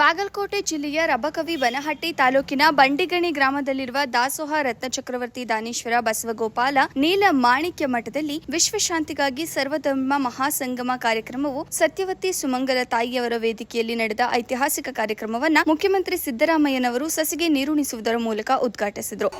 ಬಾಗಲಕೋಟೆ ಜಿಲ್ಲೆಯ ರಬಕವಿ ಬನಹಟ್ಟಿ ತಾಲೂಕಿನ ಬಂಡಿಗಣಿ ಗ್ರಾಮದಲ್ಲಿರುವ ದಾಸೋಹ ರತ್ನ ಚಕ್ರವರ್ತಿ ದಾನೇಶ್ವರ ಬಸವಗೋಪಾಲ ನೀಲ ಮಾಣಿಕ್ಯ ಮಠದಲ್ಲಿ ವಿಶ್ವಶಾಂತಿಗಾಗಿ ಸರ್ವಧರ್ಮ ಮಹಾಸಂಗಮ ಕಾರ್ಯಕ್ರಮವು ಸತ್ಯವತಿ ಸುಮಂಗಲ ತಾಯಿಯವರ ವೇದಿಕೆಯಲ್ಲಿ ನಡೆದ ಐತಿಹಾಸಿಕ ಕಾರ್ಯಕ್ರಮವನ್ನು ಮುಖ್ಯಮಂತ್ರಿ ಸಿದ್ದರಾಮಯ್ಯನವರು ಸಸಿಗೆ ನೀರುಣಿಸುವುದರ ಮೂಲಕ ಉದ್ಘಾಟಿಸಿದರು.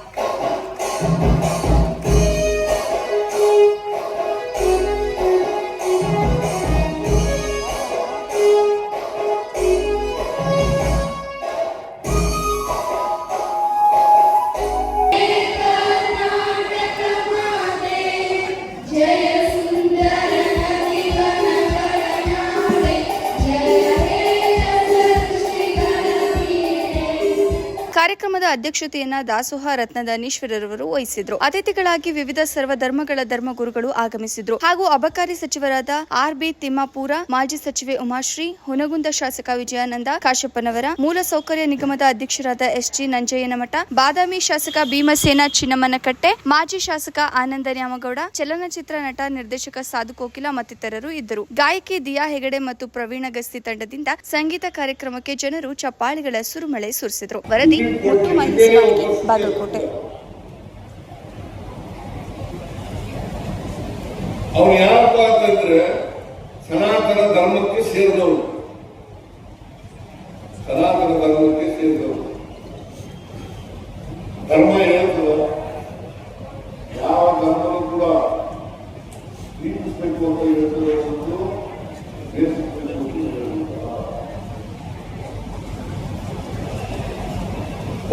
ಕಾರ್ಯಕ್ರಮದ ಅಧ್ಯಕ್ಷತೆಯನ್ನ ದಾಸೋಹ ರತ್ನದಾನೀಶ್ವರರವರು ವಹಿಸಿದ್ರು. ಅತಿಥಿಗಳಾಗಿ ವಿವಿಧ ಸರ್ವಧರ್ಮಗಳ ಧರ್ಮಗುರುಗಳು ಆಗಮಿಸಿದ್ರು. ಹಾಗೂ ಅಬಕಾರಿ ಸಚಿವರಾದ ಆರ್ ಬಿ ತಿಮ್ಮಾಪೂರ, ಮಾಜಿ ಸಚಿವೆ ಉಮಾಶ್ರೀ, ಹುನಗುಂದ ಶಾಸಕ ವಿಜಯಾನಂದ ಕಾಶಪ್ಪನವರ ಮೂಲಸೌಕರ್ಯ ನಿಗಮದ ಅಧ್ಯಕ್ಷರಾದ ಎಸ್ ಜಿ ನಂಜಯ್ಯನಮಠ, ಬಾದಾಮಿ ಶಾಸಕ ಭೀಮಸೇನ ಚಿನ್ನಮ್ಮನಕಟ್ಟೆ ಮಾಜಿ ಶಾಸಕ ಆನಂದ ನ್ಯಾಮಗೌಡ, ಚಲನಚಿತ್ರ ನಟ ನಿರ್ದೇಶಕ ಸಾಧು ಕೋಕಿಲ ಮತ್ತಿತರರು ಇದ್ದರು. ಗಾಯಕಿ ದಿಯಾ ಹೆಗಡೆ ಮತ್ತು ಪ್ರವೀಣ ಗಸ್ತಿ ತಂಡದಿಂದ ಸಂಗೀತ ಕಾರ್ಯಕ್ರಮಕ್ಕೆ ಜನರು ಚಪ್ಪಾಳಿಗಳ ಸುರುಮಳೆ ಸುರಿಸಿದರು. ವರದಿ ಮುತ್ತು ಮಹಿಳೆಯರಿಗೆ ಬಾಗಲಕೋಟೆ ಅವ್ರು ಯಾರಪ್ಪ ಅಂತಂದ್ರೆ ಸನಾತನ ಧರ್ಮಕ್ಕೆ ಸೇರಿದವರು.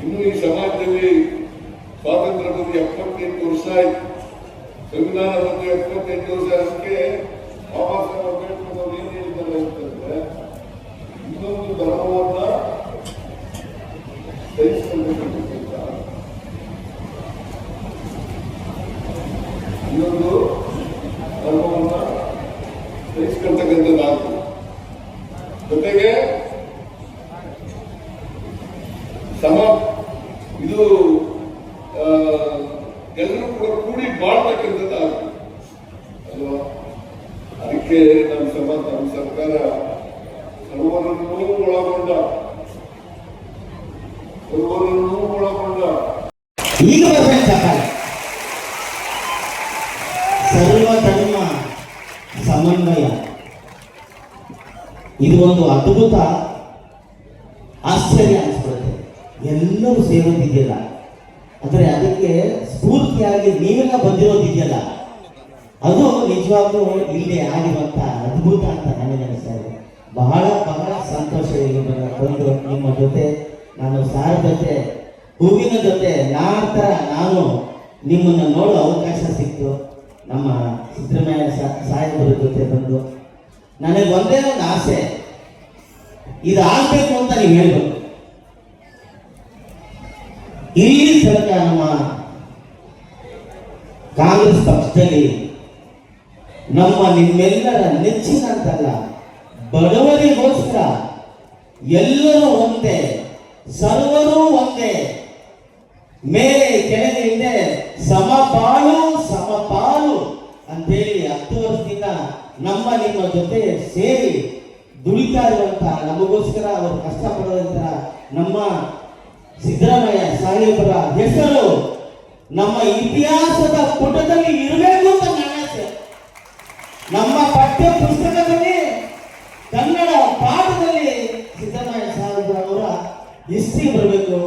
ಇನ್ನು ಈ ಸಮಾಜದಲ್ಲಿ ಸ್ವಾತಂತ್ರ್ಯ ಬಂದು ಎಪ್ಪತ್ತೆಂಟು ವರ್ಷ ಆಯ್ತು. ಸಂವಿಧಾನ ಬಂದು ಎಪ್ಪತ್ತೆಂಟು ವರ್ಷ ಅದಕ್ಕೆ ಬಾಬಾ ಸಾಹೇಬ್ ಅಂಬೇಡ್ಕರ್ ಅವರು ಏನ್ ಹೇಳಿದ್ದಾರೆ ಅಂತಂದ್ರೆ ಇನ್ನೊಂದು ಧರ್ಮವನ್ನ ಸಹಿಸಿಕೊಳ್ಬೇಕಂತ ಇನ್ನೊಂದು ಧರ್ಮವನ್ನ ಸಹಿಸ್ಕೊಳ್ತಕ್ಕಂಥದ್ದಾಗ್ತದೆ ಜೊತೆಗೆ ಸಮ ಇದು ಎಲ್ಲರೂ ಕೂಡ ಕೂಡಿ ಬಾಳ್ತಕ್ಕಂಥದ್ದು ಅಲ್ವಾ? ಅದಕ್ಕೆ ನಮ್ಮ ಸಮ ನಮ್ಮ ಸರ್ಕಾರ ಸರ್ವರನ್ನು ಒಳಗೊಂಡ ಸರ್ವರನ್ನು ಒಳಗೊಂಡ ಈಗ ಸರ್ವಧರ್ಮ ಸಮನ್ವಯ. ಇದು ಒಂದು ಅದ್ಭುತ ಆಶ್ಚರ್ಯ ಎಲ್ಲರೂ ಸೇರೋದಿದೆಯಲ್ಲ. ಅಂದರೆ ಅದಕ್ಕೆ ಸ್ಫೂರ್ತಿಯಾಗಿ ನೀವೆಲ್ಲ ಬಂದಿರೋದಿದೆಯಲ್ಲ. ಅದು ನಿಜವಾಗ್ಲೂ ಇಲ್ಲಿ ಆಗಿರುವಂತ ಅದ್ಭುತ ಅಂತ ನನಗೆ ಅನಿಸ್ತಾ ಇದೆ ಬಹಳ ಬಹಳ ಸಂತೋಷ ಇಲ್ಲಿ ನಿಮ್ಮ ಜೊತೆ, ನಾನು ಸಾರ ಜೊತೆ, ಹೂವಿನ ಜೊತೆ ನಾಡ್ತರ ನಾನು ನಿಮ್ಮನ್ನು ನೋಡೋ ಅವಕಾಶ ಸಿಕ್ತು. ನಮ್ಮ ಸಿದ್ದರಾಮಯ್ಯ ಸಾಹೇಬರ ಜೊತೆ ಬಂದು. ನನಗೆ ಒಂದೇ ಒಂದು ಆಸೆ. ಇದು ಆಗ್ಬೇಕು ಅಂತ ನೀವು ಹೇಳ್ಬೇಕು. ಇಲ್ಲಿ ಸರ್ಕಾರ ಕಾಂಗ್ರೆಸ್ ಪಕ್ಷದಲ್ಲಿ ನಮ್ಮ ನಿಮ್ಮೆಲ್ಲರ ನೆಚ್ಚಿನ ಅಂತಲ್ಲ ಬಡವರಿಗೋಸ್ಕರ ಎಲ್ಲರೂ ಒಂದೇ, ಸರ್ವರೂ ಒಂದೇ, ಮೇಲೆ ಕೆಳಗೆ ಇದೆ, ಸಮಪಾಲು ಸಮಪಾಲು ಅಂತೇಳಿ ಹತ್ತು ವರ್ಷದಿಂದ ನಮ್ಮ ನಿಮ್ಮ ಜೊತೆ ಸೇರಿ ದುಡಿತಾ ಇರುವಂತಹ ನಮಗೋಸ್ಕರ, ಅವರು ಕಷ್ಟಪಡುವಂತ ನಮ್ಮ ಸಿದ್ದರಾಮಯ್ಯ ಸಾಹೇಬರ ಹೆಸರು ನಮ್ಮ ಇತಿಹಾಸದ ಪುಟದಲ್ಲಿ ಇರಬೇಕು ಅಂತ ನನ್ನ ಆಸೆ. ನಮ್ಮ ಪಠ್ಯ ಪುಸ್ತಕದಲ್ಲಿ ಕನ್ನಡ ಪಾಠದಲ್ಲಿ ಸಿದ್ದರಾಮಯ್ಯ ಸಾಹೇಬರವರ ಹಿಸ್ಟ್ರಿ ಬರಬೇಕು.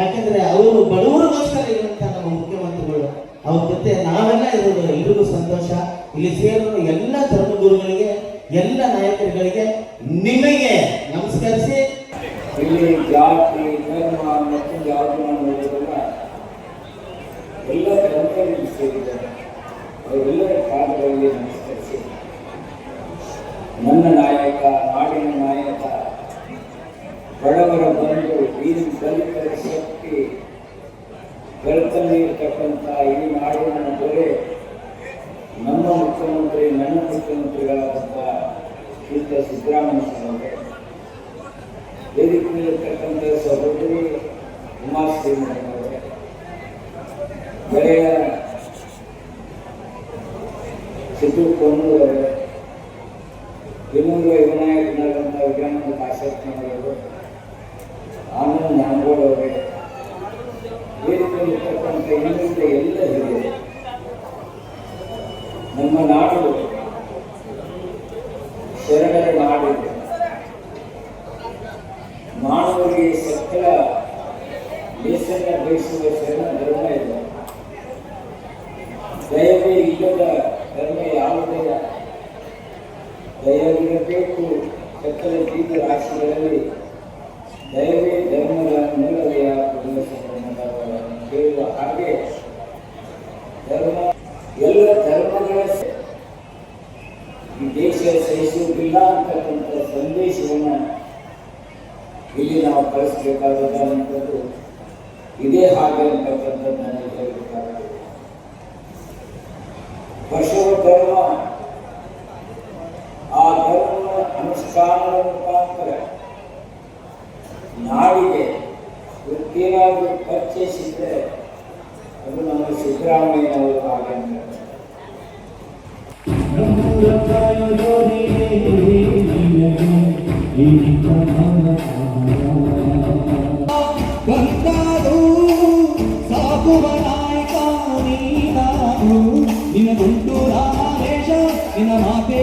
ಯಾಕಂದ್ರೆ ಅವರು ಬಡವರಿಗೋಸ್ಕರ ಇರುವಂತ ನಮ್ಮ ಮುಖ್ಯಮಂತ್ರಿಗಳು. ಅವ್ರ ಜೊತೆ ನಾವೆಲ್ಲ ಇರೋದು ಎಲ್ರಿಗೂ ಸಂತೋಷ. ಇಲ್ಲಿ ಸೇರಿರೋ ಎಲ್ಲ ಧರ್ಮಗುರುಗಳಿಗೆ ಎಲ್ಲ ನಾಯಕರುಗಳಿಗೆ ನಿಮಗೆ ನಮಸ್ಕರಿಸಿ ಯಾವುದು ನೋಡೋದಿಲ್ಲ ಎಲ್ಲ ಧರ್ಮಗಳಲ್ಲಿ ಸೇರಿದ್ದಾರೆ. ಅವರೆಲ್ಲರ ಪಾದಗಳಲ್ಲಿ ನಮಸ್ಕರಿಸಿ. ನನ್ನ ನಾಯಕ, ನಾಡಿನ ನಾಯಕ, ಬಡವರ ಬಂಧು ಈ ದಲಿತರ ಶಕ್ತಿ, ಬೆಳತಲ್ಲಿ ಇರ್ತಕ್ಕಂಥ ಈ ನಾಡಿನ ದೊರೆ ನಮ್ಮ ಮುಖ್ಯಮಂತ್ರಿ, ನನ್ನ ಮುಖ್ಯಮಂತ್ರಿಗಳಾದಂಥ ಸಿದ್ದರಾಮಯ್ಯ ಅವರೇ ವೇದಿಕೆಯಲ್ಲಿರ್ತಕ್ಕಂಥ ಸಹೋದರಿ ಉಮಾಶ್ರೀ ಮೇಡಮ್ ಅವರೇ ಗೆಳೆಯ ಸಿದ್ದು ಕೊನ್ನೂರವರೇ ಇನ್ನೂರು ವಿನಾಯಕನಾದಂಥ ವಿಜ್ಞಾನ ಕಾಶಪ್ಪನವರು ಆನಂದ್ ನಾಂಗೋಡ್ ಅವರೇ ವೇದಿಕೆಯಲ್ಲಿರ್ತಕ್ಕಂಥ ಇನ್ನುಳಿದ ಎಲ್ಲ ಹಿರಿಯರು ನಮ್ಮ ನಾಡು ಶರಣರ ನಾಡು ಮಾನವರಿಗೆ ಸಕಲ ದೇಶದ ಬಯಸುವ ಶರಣ ಧರ್ಮ ಇದೆ ದಯವೇ ಇಲ್ಲದ ಧರ್ಮ ಯಾವುದೇ ದಯವಿರಬೇಕು ಸಕಲ ಜೀವ ರಾಶಿಗಳಲ್ಲಿ ದಯವೇ ಧರ್ಮದ ಮೂಲವೆಯ ಕೇಳುವ ಹಾಗೆ ಧರ್ಮ, ಎಲ್ಲ ಧರ್ಮಗಳ ಈ ದೇಶ ಸಹಿಸುವುದಿಲ್ಲ ಅಂತಕ್ಕಂಥ ಸಂದೇಶವನ್ನು ಇಲ್ಲಿ ನಾವು ಕಳಿಸ್ಬೇಕಾದಂಥದ್ದು ಇದೇ ಹಾಗೆ ಅಂತಕ್ಕಂಥದ್ದು ನನಗೆ ಹೇಳಬೇಕಾಗುತ್ತೆ ಬಸವ ಧರ್ಮ ಆ ಧರ್ಮ ಅನುಷ್ಠಾನದ ಮುಖಾಂತರ ನಾಡಿಗೆ ಏನಾದರೂ ಪರಿಚಯಿಸಿದ್ರೆ ಅದು ನಮ್ಮ ಸಿದ್ದರಾಮಯ್ಯನವರು ಹಾಗೆ ಬಂದಾರು ಸಾಕುವ ನಾಯಕ ನೀನಾರು ನಿನ್ನ ಗುಂಟೂರ ದೇಶ ನಿನ್ನ ಮಾತೆ